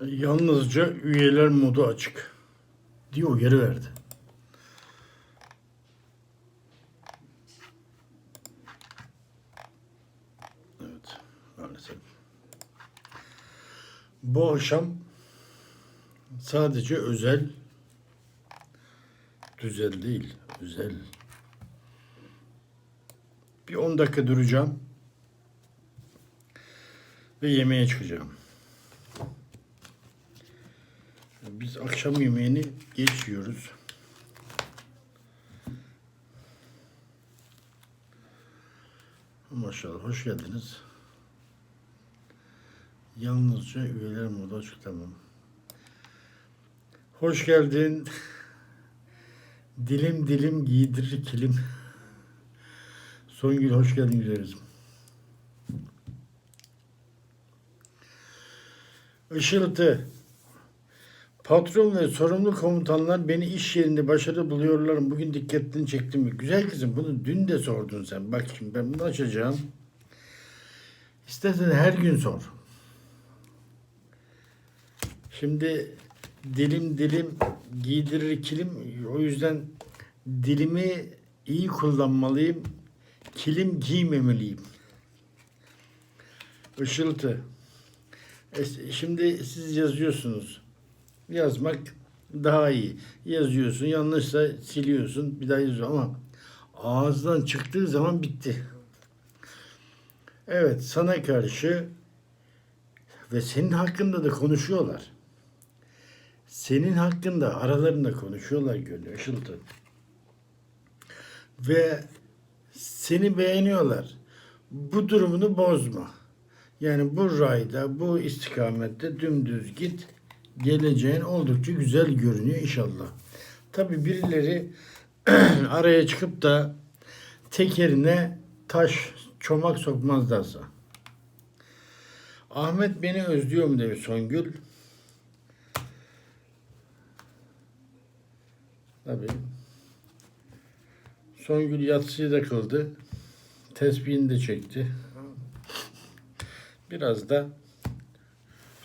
Yalnızca üyeler modu açık. Diye uyarı verdi. Evet, maalesef. Bu akşam sadece özel, düzel değil, özel. Bir 10 dakika duracağım ve yemeğe çıkacağım. Biz akşam yemeğini geç yiyoruz. Maşallah hoş geldiniz. Yalnızca üyeler modu açık tamam. Hoş geldin. Dilim dilim giydirir kilim. Songül hoş geldin güzelim. Işıltı. Patron ve sorumlu komutanlar beni iş yerinde başarılı buluyorlar. Bugün dikkatini çektim mi? Güzel kızım bunu dün de sordun sen. Bak şimdi ben bunu açacağım. İstersen her gün sor. Şimdi dilim dilim giydirir kilim. O yüzden dilimi iyi kullanmalıyım. Kilim giymemeliyim. Işıltı. Es- Şimdi siz yazıyorsunuz. Yazmak daha iyi. Yazıyorsun, yanlışsa siliyorsun, bir daha yazıyorsun ama ağızdan çıktığı zaman bitti. Evet, sana karşı ve senin hakkında da konuşuyorlar. Senin hakkında aralarında konuşuyorlar Gönül Işıltı. Ve seni beğeniyorlar. Bu durumunu bozma. Yani bu rayda, bu istikamette dümdüz git. Geleceğin oldukça güzel görünüyor inşallah. Tabi birileri araya çıkıp da tekerine taş, çomak sokmazlarsa. Ahmet beni özlüyor mu demiş Songül. Tabii. Songül yatsıyı da kıldı. Tesbihini de çekti. Biraz da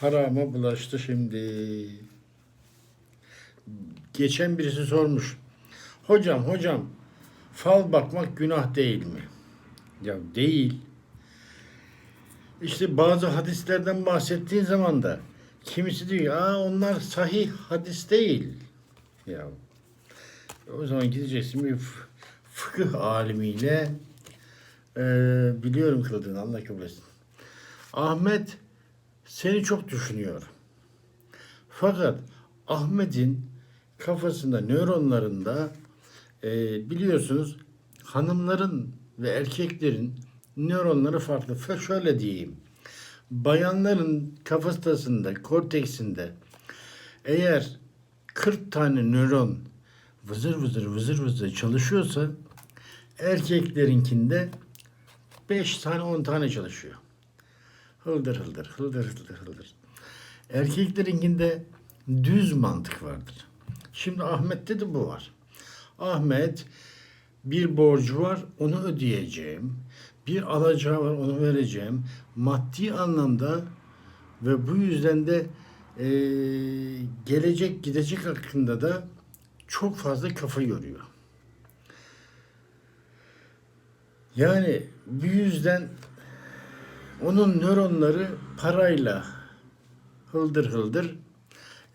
harama bulaştı şimdi. Geçen birisi sormuş. Hocam hocam fal bakmak günah değil mi? Ya değil. İşte bazı hadislerden bahsettiğin zaman da kimisi diyor aa onlar sahih hadis değil. Ya o zaman gideceksin bir fıkıh alimiyle eee, biliyorum kıldığını Allah kabul etsin. Ahmet seni çok düşünüyor. Fakat Ahmet'in kafasında, nöronlarında e, biliyorsunuz hanımların ve erkeklerin nöronları farklı. Fa- Şöyle diyeyim. Bayanların kafatasında, korteksinde eğer 40 tane nöron vızır vızır vızır vızır çalışıyorsa erkeklerinkinde 5 tane 10 tane çalışıyor. Hıldır hıldır, hıldır hıldır hıldır. Erkeklerinkinde düz mantık vardır. Şimdi Ahmet'te de bu var. Ahmet bir borcu var, onu ödeyeceğim. Bir alacağı var, onu vereceğim. Maddi anlamda ve bu yüzden de eee, gelecek gidecek hakkında da çok fazla kafa yoruyor. Yani bu yüzden onun nöronları parayla hıldır hıldır.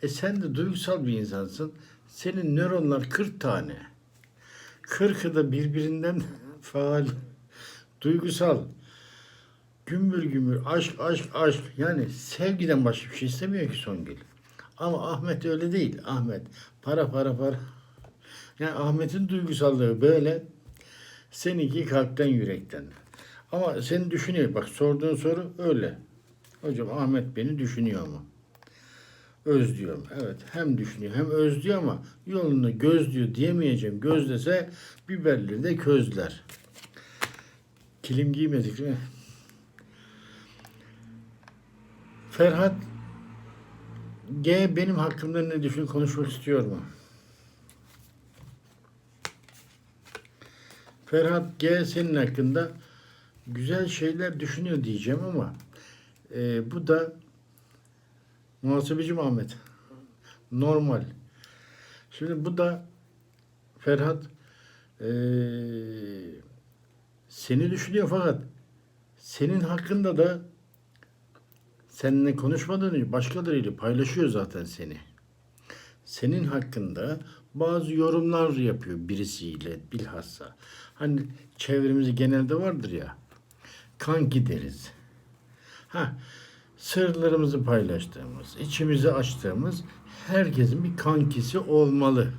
E sen de duygusal bir insansın. Senin nöronlar 40 tane. 40'ı da birbirinden faal, duygusal. Gümbür gümbür, aşk, aşk, aşk. Yani sevgiden başka bir şey istemiyor ki Songül. Ama Ahmet öyle değil. Ahmet para para para. Yani Ahmet'in duygusallığı böyle. Seninki kalpten yürekten. Ama seni düşünüyor. Bak sorduğun soru öyle. Hocam Ahmet beni düşünüyor mu? Özlüyor mu? Evet. Hem düşünüyor hem özlüyor ama yolunu gözlüyor diyemeyeceğim. Gözlese biberleri de közler. Kilim giymedik mi? Ferhat G benim hakkımda ne düşün konuşmak istiyor mu? Ferhat G senin hakkında güzel şeyler düşünüyor diyeceğim ama e, bu da Muhasebeci Ahmet. Normal. Şimdi bu da Ferhat eee, seni düşünüyor fakat senin hakkında da seninle konuşmadan önce başkalarıyla paylaşıyor zaten seni. Senin hakkında bazı yorumlar yapıyor birisiyle bilhassa. Hani çevremizde genelde vardır ya. Kanki deriz. Ha, sırlarımızı paylaştığımız, içimizi açtığımız herkesin bir kankisi olmalı.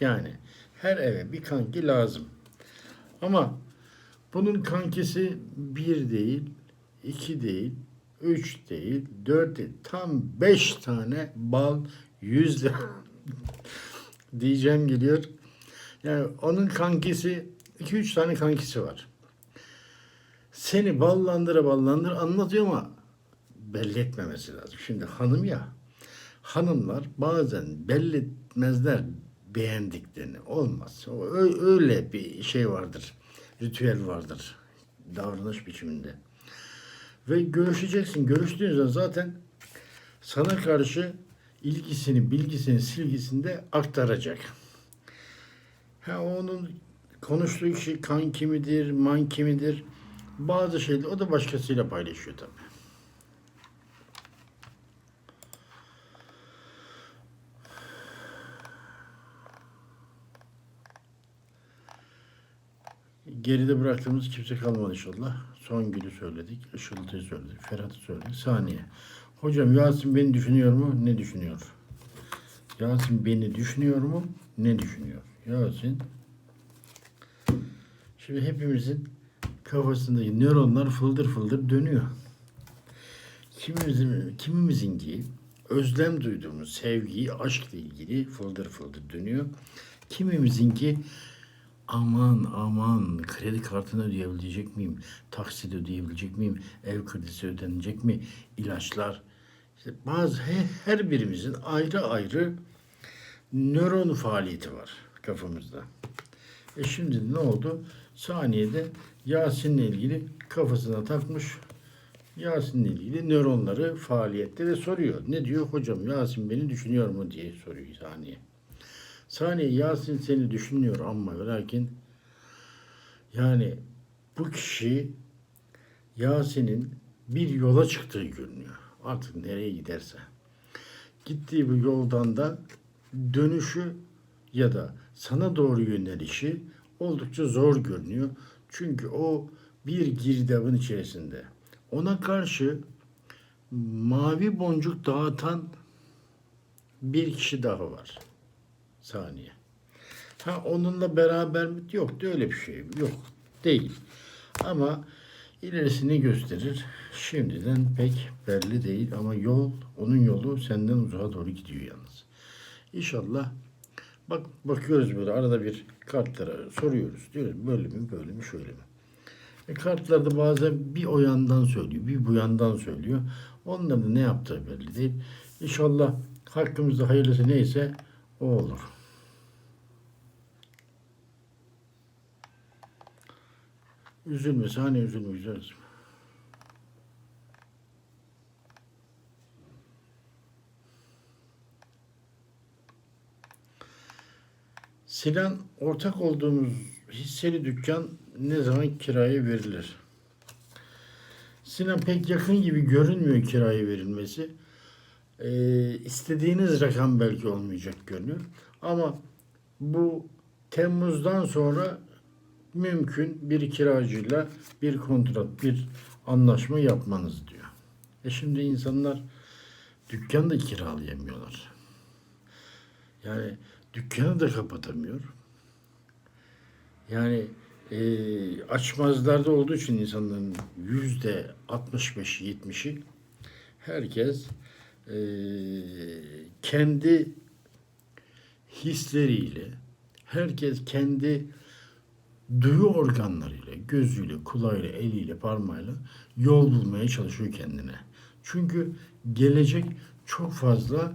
Yani her eve bir kanki lazım. Ama bunun kankisi bir değil, iki değil, üç değil, dört değil, tam beş tane bal yüz diyeceğim geliyor. Yani onun kankisi, iki üç tane kankisi var. Seni ballandıra ballandıra anlatıyor ama belli etmemesi lazım. Şimdi hanım ya, hanımlar bazen belli etmezler beğendiklerini. Olmaz. O öyle bir şey vardır. Ritüel vardır. Davranış biçiminde. Ve görüşeceksin. Görüştüğün zaman zaten sana karşı ilgisini, bilgisini, silgisini de aktaracak. Ha onun konuştuğu kişi kanki midir, manki midir? Bazı şeyler o da başkasıyla paylaşıyor tabii. Geride bıraktığımız kimse kalmadı inşallah. Son gülü söyledik, Işıltı'yı söyledik, Ferhat'ı söyledik. Saniye. Hocam Yasin beni düşünüyor mu? Ne düşünüyor? Yasin beni düşünüyor mu? Ne düşünüyor? Yasin Şimdi hepimizin kafasındaki nöronlar fıldır fıldır dönüyor. Kimimizin, kimimizinki özlem duyduğumuz sevgiyi, aşkla ilgili fıldır fıldır dönüyor. Kimimizinki aman aman kredi kartını ödeyebilecek miyim? Taksit ödeyebilecek miyim? Ev kredisi ödenecek mi? İlaçlar. İşte bazı he- her birimizin ayrı ayrı nöron faaliyeti var kafamızda. E şimdi ne oldu? Saniyede Yasin'le ilgili kafasına takmış. Yasin'le ilgili nöronları faaliyette ve soruyor. Ne diyor hocam Yasin beni düşünüyor mu diye soruyor saniye. Saniye Yasin seni düşünüyor ama lakin yani bu kişi Yasin'in bir yola çıktığı görünüyor. Artık nereye giderse. Gittiği bu yoldan da dönüşü ya da sana doğru yönelişi oldukça zor görünüyor. Çünkü o bir girdabın içerisinde. Ona karşı mavi boncuk dağıtan bir kişi daha var. Saniye. Ha onunla beraber mi? Yok da öyle bir şey. Yok. Değil. Ama ilerisini gösterir. Şimdiden pek belli değil ama yol, onun yolu senden uzağa doğru gidiyor yalnız. İnşallah bak bakıyoruz böyle arada bir kartlara soruyoruz. Diyoruz böyle mi böyle mi şöyle mi? E, kartlarda bazen bir o yandan söylüyor, bir bu yandan söylüyor. Onların ne yaptığı belli değil. İnşallah hakkımızda hayırlısı neyse o olur. Üzülme, saniye üzülme güzel Sinan ortak olduğumuz hisseli dükkan ne zaman kiraya verilir? Sinan pek yakın gibi görünmüyor kiraya verilmesi. Ee, istediğiniz rakam belki olmayacak görünüyor. Ama bu Temmuz'dan sonra mümkün bir kiracıyla bir kontrat, bir anlaşma yapmanız diyor. E şimdi insanlar dükkan da kiralayamıyorlar. Yani dükkanı da kapatamıyor. Yani e, açmazlarda olduğu için insanların yüzde 65-70'i herkes e, kendi hisleriyle, herkes kendi duyu organlarıyla, gözüyle, kulağıyla, eliyle, parmağıyla yol bulmaya çalışıyor kendine. Çünkü gelecek çok fazla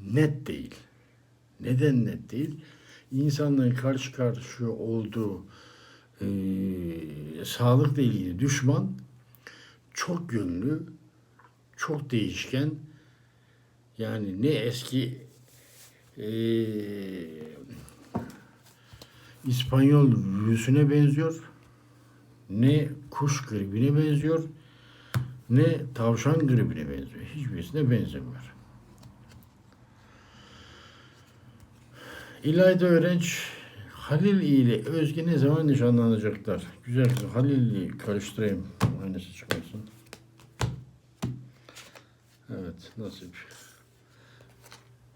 net değil. Neden net değil? İnsanların karşı karşıya olduğu e, sağlıkla ilgili düşman çok yönlü, çok değişken Yani ne eski eee İspanyol virüsüne benziyor, ne kuş gribine benziyor, ne tavşan gribine benziyor. Hiçbirisine benzemiyor. İlayda Öğrenç Halil ile Özge ne zaman nişanlanacaklar? Güzel kızım. Halil'i karıştırayım. Aynısı çıkarsın. Evet nasip.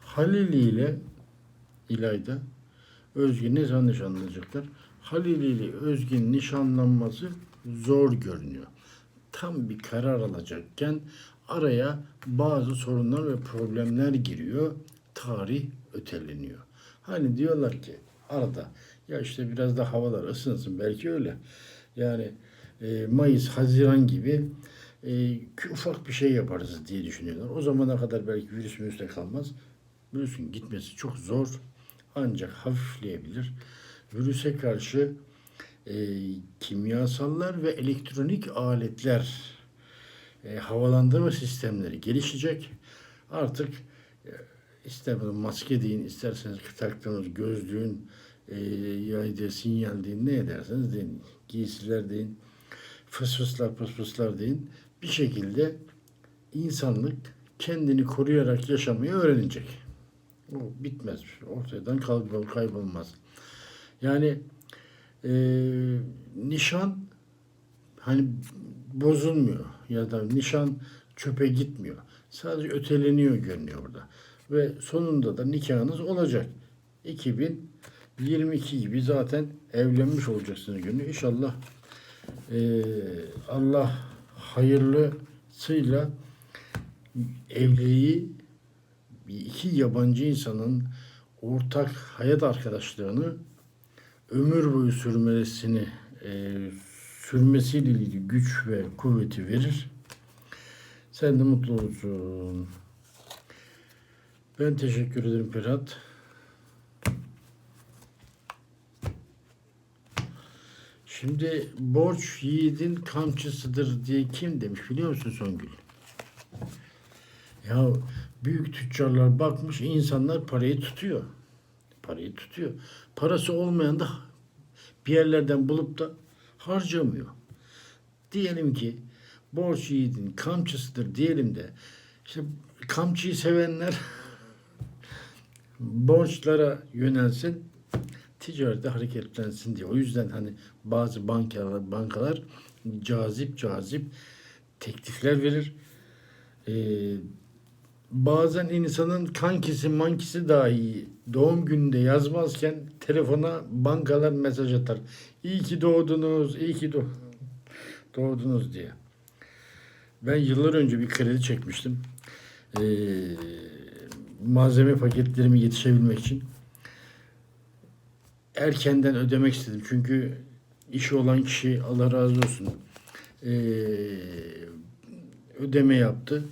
Halil ile İlayda Özge ne zaman nişanlanacaklar? Halil ile Özge'nin nişanlanması zor görünüyor. Tam bir karar alacakken araya bazı sorunlar ve problemler giriyor. Tarih öteleniyor. Hani diyorlar ki arada ya işte biraz da havalar ısınsın belki öyle. Yani e, Mayıs, Haziran gibi e, ufak bir şey yaparız diye düşünüyorlar. O zamana kadar belki virüs virüste kalmaz. Virüsün gitmesi çok zor ancak hafifleyebilir. Virüse karşı e, kimyasallar ve elektronik aletler e, havalandırma sistemleri gelişecek. Artık e, ister bunu maske deyin, isterseniz taktığınız gözlüğün e, yaydığı sinyal deyin, ne ederseniz deyin, giysiler deyin, fıs fıslar pıs pıslar deyin. Bir şekilde insanlık kendini koruyarak yaşamayı öğrenecek. O bitmez. Ortadan kaybol, kaybolmaz. Yani e, nişan hani bozulmuyor ya da nişan çöpe gitmiyor. Sadece öteleniyor görünüyor burada. Ve sonunda da nikahınız olacak. 2022 gibi zaten evlenmiş olacaksınız görünüyor. İnşallah e, Allah hayırlısıyla evliliği iki yabancı insanın ortak hayat arkadaşlığını ömür boyu sürmesini e, sürmesiyle ilgili güç ve kuvveti verir. Sen de mutlu olursun. Ben teşekkür ederim Ferhat. Şimdi borç yiğidin kamçısıdır diye kim demiş biliyor musun Songül? Ya büyük tüccarlar bakmış insanlar parayı tutuyor. Parayı tutuyor. Parası olmayan da bir yerlerden bulup da harcamıyor. Diyelim ki borç yiğidin kamçısıdır diyelim de işte kamçıyı sevenler borçlara yönelsin ticarette hareketlensin diye. O yüzden hani bazı bankalar, bankalar cazip cazip teklifler verir. Ee, bazen insanın kankisi mankisi dahi doğum gününde yazmazken telefona bankalar mesaj atar. İyi ki doğdunuz, iyi ki doğ- doğdunuz diye. Ben yıllar önce bir kredi çekmiştim. Ee, malzeme paketlerimi yetişebilmek için. Erkenden ödemek istedim. Çünkü işi olan kişi Allah razı olsun ee, ödeme yaptı.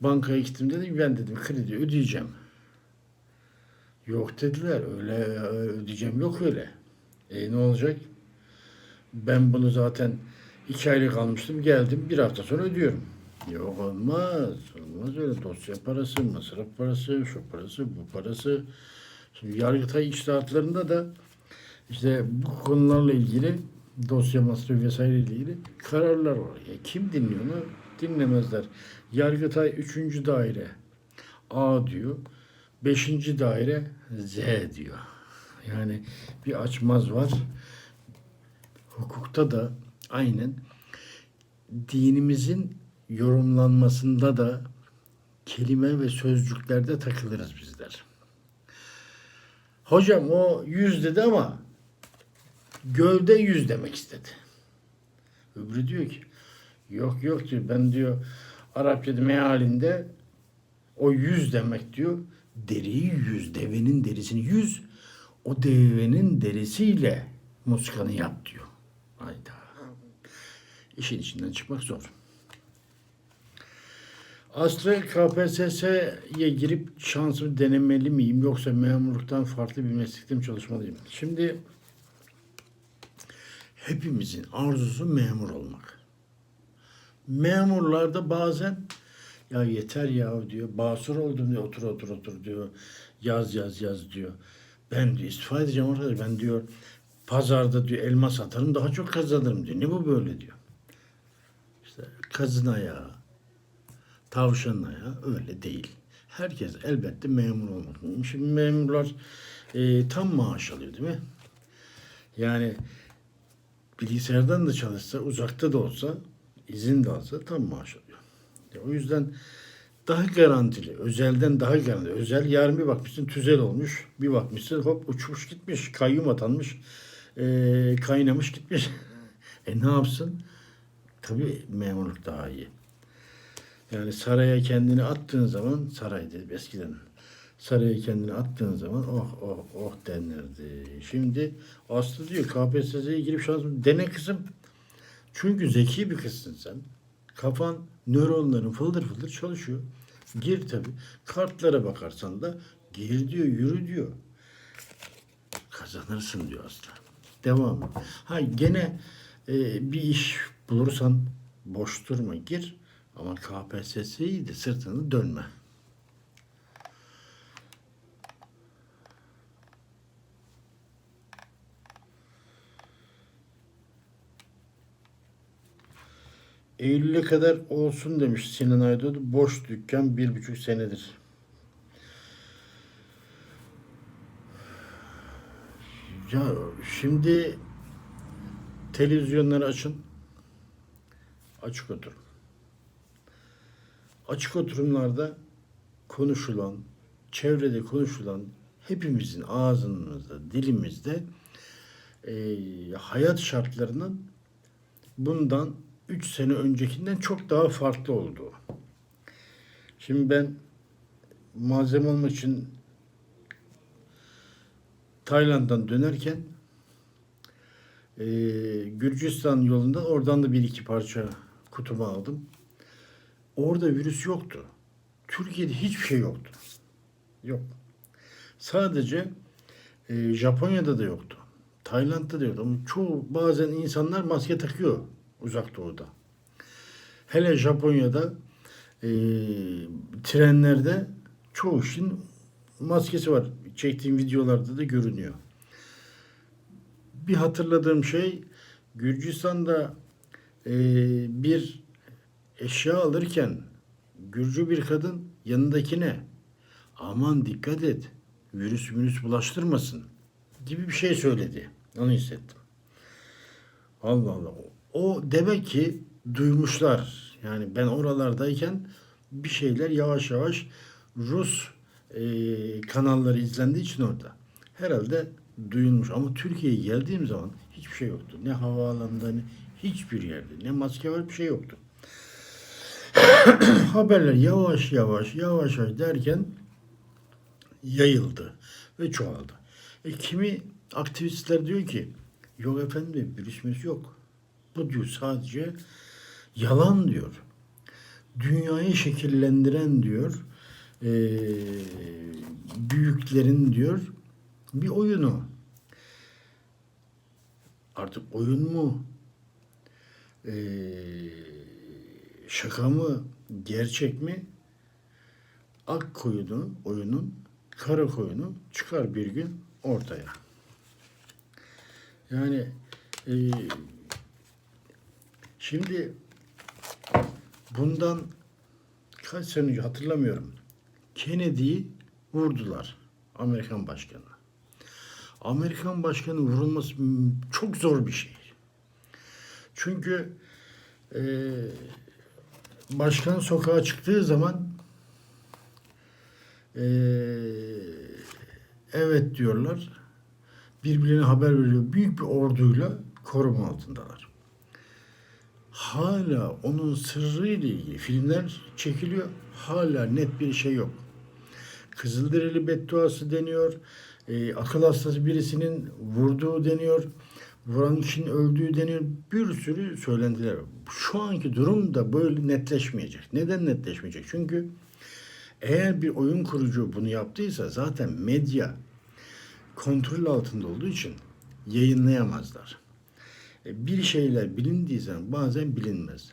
Bankaya gittim dedim ben dedim kredi ödeyeceğim. Yok dediler öyle ödeyeceğim yok öyle. E ne olacak? Ben bunu zaten iki aylık almıştım geldim bir hafta sonra ödüyorum. Yok olmaz. Olmaz öyle dosya parası, masraf parası, şu parası, bu parası. Şimdi Yargıtay içtihatlarında da işte bu konularla ilgili dosya masrafı vesaire ile ilgili kararlar var. Ya kim dinliyor onu? Dinlemezler. Yargıtay 3. daire A diyor. 5. daire Z diyor. Yani bir açmaz var. Hukukta da aynen dinimizin yorumlanmasında da kelime ve sözcüklerde takılırız bizler. Hocam o yüz dedi ama gölde yüz demek istedi. Öbürü diyor ki yok yok diyor ben diyor Arapçada mealinde o yüz demek diyor deriyi yüz devenin derisini yüz o devenin derisiyle muskanı yap diyor. Hayda. İşin içinden çıkmak zor. Aslı KPSS'ye girip şansımı denemeli miyim yoksa memurluktan farklı bir meslekte mi çalışmalıyım? Şimdi hepimizin arzusu memur olmak. Memurlarda bazen Ya yeter ya diyor. Basur oldum diyor. Otur otur otur diyor. Yaz yaz yaz diyor. Ben diyor istifa edeceğim arkadaş. Ben diyor pazarda diyor elma satarım daha çok kazanırım diyor. Ne bu böyle diyor. İşte kazın ayağı, tavşanın ayağı öyle değil. Herkes elbette memur olmak. Şimdi memurlar e, tam maaş alıyor değil mi? Yani bilgisayardan da çalışsa, uzakta da olsa, izin de alsa tam maaş alıyor. Ya o yüzden daha garantili, özelden daha garantili. Özel yarın bir bakmışsın tüzel olmuş, bir bakmışsın hop uçmuş gitmiş, kayyum atanmış, e, kaynamış gitmiş. e ne yapsın? Tabii memurluk daha iyi. Yani saraya kendini attığın zaman saray dedim eskiden. Saraya kendini attığın zaman oh oh oh denirdi. Şimdi Aslı diyor KPSS'ye girip şansım dene kızım. Çünkü zeki bir kızsın sen. Kafan nöronların fıldır fıldır çalışıyor. Gir tabi. Kartlara bakarsan da gir diyor yürü diyor. Kazanırsın diyor Aslı. Devam. Ha gene e, bir iş bulursan boş durma gir. Ama KPSS'yi de sırtını dönme. Eylül'e kadar olsun demiş Sinan Aydoğdu. Boş dükkan bir buçuk senedir. Ya şimdi televizyonları açın. Açık oturun. Açık oturumlarda konuşulan, çevrede konuşulan hepimizin ağzımızda, dilimizde e, hayat şartlarının bundan 3 sene öncekinden çok daha farklı olduğu. Şimdi ben malzeme almak için Tayland'dan dönerken e, Gürcistan yolunda oradan da bir iki parça kutumu aldım. Orada virüs yoktu. Türkiye'de hiçbir şey yoktu. Yok. Sadece e, Japonya'da da yoktu. Tayland'da da yoktu. Ama çoğu bazen insanlar maske takıyor uzak doğuda. Hele Japonya'da e, trenlerde çoğu kişinin maskesi var. Çektiğim videolarda da görünüyor. Bir hatırladığım şey Gürcistan'da e, bir eşya alırken Gürcü bir kadın yanındakine aman dikkat et virüs virüs bulaştırmasın gibi bir şey söyledi. Onu hissettim. Allah Allah. O demek ki duymuşlar. Yani ben oralardayken bir şeyler yavaş yavaş Rus e, kanalları izlendiği için orada. Herhalde duyulmuş. Ama Türkiye'ye geldiğim zaman hiçbir şey yoktu. Ne havaalanında ne hiçbir yerde. Ne maske var bir şey yoktu. Haberler yavaş yavaş yavaş yavaş derken yayıldı ve çoğaldı. E, kimi aktivistler diyor ki yok efendim virüsümüz yok. Bu diyor sadece yalan diyor. Dünyayı şekillendiren diyor e, büyüklerin diyor bir oyunu. Artık oyun mu? E, şaka mı? Gerçek mi? Ak koyunu, oyunun kara koyunu çıkar bir gün ortaya. Yani e, şimdi bundan kaç sene önce hatırlamıyorum. Kennedy'yi vurdular. Amerikan başkanı. Amerikan başkanı vurulması çok zor bir şey. Çünkü e, başkan sokağa çıktığı zaman e, evet diyorlar. Birbirine haber veriyor. Büyük bir orduyla koruma altındalar. Hala onun sırrı ile ilgili filmler çekiliyor. Hala net bir şey yok. Kızılderili bedduası deniyor. E, akıl hastası birisinin vurduğu deniyor. Vuran kişinin öldüğü deniyor. Bir sürü söylentiler var. Şu anki durum da böyle netleşmeyecek. Neden netleşmeyecek? Çünkü eğer bir oyun kurucu bunu yaptıysa zaten medya kontrol altında olduğu için yayınlayamazlar. E, Bir şeyler bilindiği zaman bazen bilinmez.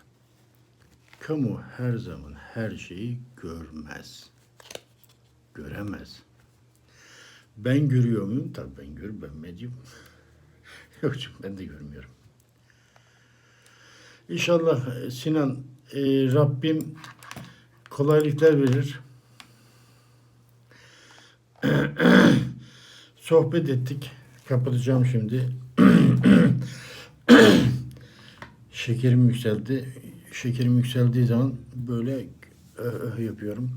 Kamu her zaman her şeyi görmez. Göremez. Ben görüyor muyum? Tabii ben gör, ben medyum. Yok ben de görmüyorum. İnşallah e, Sinan e, Rabbim kolaylıklar verir. Sohbet ettik. Kapatacağım şimdi. Şekerim yükseldi. Şekerim yükseldiği zaman böyle öh öh yapıyorum.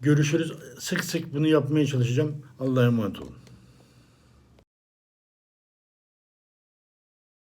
Görüşürüz. Sık sık bunu yapmaya çalışacağım. Allah'a emanet olun.